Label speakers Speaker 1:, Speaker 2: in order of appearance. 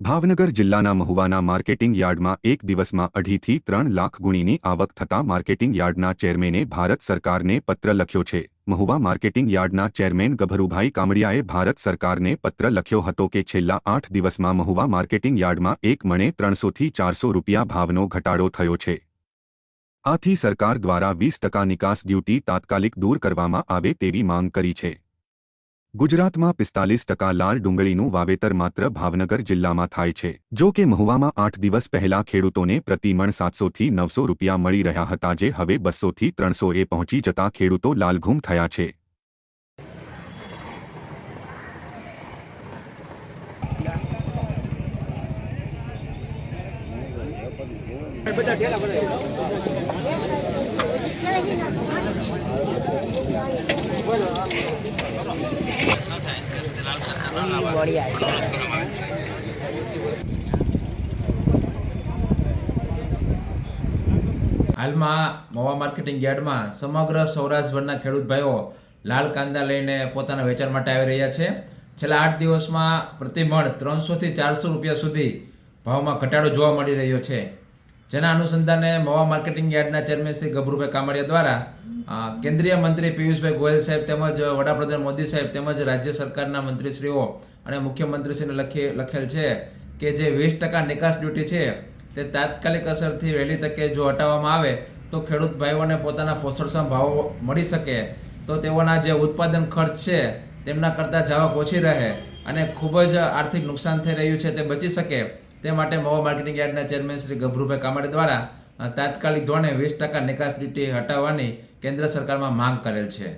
Speaker 1: ભાવનગર જિલ્લાના મહુવાના માર્કેટિંગ યાર્ડમાં એક દિવસમાં અઢીથી ત્રણ લાખ ગુણીની આવક થતાં માર્કેટિંગ યાર્ડના ચેરમેને ભારત સરકારને પત્ર લખ્યો છે. મહુવા માર્કેટિંગ યાર્ડના ચેરમેન ગભરુભાઈ કામડિયાએ ભારત સરકારને પત્ર લખ્યો હતો કે છેલ્લા આઠ દિવસમાં મહુવા માર્કેટિંગ યાર્ડમાં એક મણે ત્રણસોથી ચારસો રૂપિયા ભાવનો ઘટાડો થયો છે. આથી સરકાર દ્વારા વીસ ટકા નિકાસ ડ્યુટી તાત્કાલિક દૂર કરવામાં આવે તેવી માંગ કરી છે. ગુજરાતમાં પિસ્તાલીસ ટકા લાલ ડુંગળીનું વાવેતર માત્ર ભાવનગર જિલ્લામાં થાય છે. જો કે મહુવામાં આઠ દિવસ પહેલા ખેડૂતોને પ્રતિમણ સાતસોથી નવસો રૂપિયા મળી રહ્યા હતા જે હવે બસોથી ત્રણસોએ પહોંચી જતા ખેડૂતો લાલઘૂમ થયા છે.
Speaker 2: બોડી
Speaker 3: હાલમાં મવા માર્કેટિંગ યાર્ડમાં સમગ્ર સૌરાષ્ટ્રભરના ખેડૂત ભાઈઓ લાલ કાંદા લઈને પોતાના વેચાણ માટે આવી રહ્યા છે. છેલ્લા આઠ દિવસમાં પ્રતિમણ ત્રણસોથી ચારસો રૂપિયા સુધી ભાવમાં ઘટાડો જોવા મળી રહ્યો છે. જેના અનુસંધાને મવા માર્કેટિંગ યાર્ડના ચેરમેન શ્રી ગભરુભાઈ કામડિયા દ્વારા કેન્દ્રીય મંત્રી પિયુષભાઈ ગોયલ સાહેબ તેમજ વડાપ્રધાન મોદી સાહેબ તેમજ રાજ્ય સરકારના મંત્રીશ્રીઓ અને મુખ્યમંત્રીશ્રીને લખી, લખેલ છે કે જે વીસ ટકા નિકાસ ડ્યુટી છે તે તાત્કાલિક અસરથી વહેલી તકે જો હટાવવામાં આવે તો ખેડૂત ભાઈઓને પોતાના પોષણક્ષમ ભાવો મળી શકે. તો તેઓના જે ઉત્પાદન ખર્ચ છે તેમના કરતાં જાવક ઓછી રહે અને ખૂબ જ આર્થિક નુકસાન થઈ રહ્યું છે તે બચી શકે. તે માટે મવા માર્કેટિંગ યાર્ડના ચેરમેન શ્રી ગભરુભાઈ કામાડે દ્વારા તાત્કાલિક ધોરણે વીસ ટકા નિકાસ ડ્યુટી હટાવવાની કેન્દ્ર સરકારમાં માંગ કરેલ છે.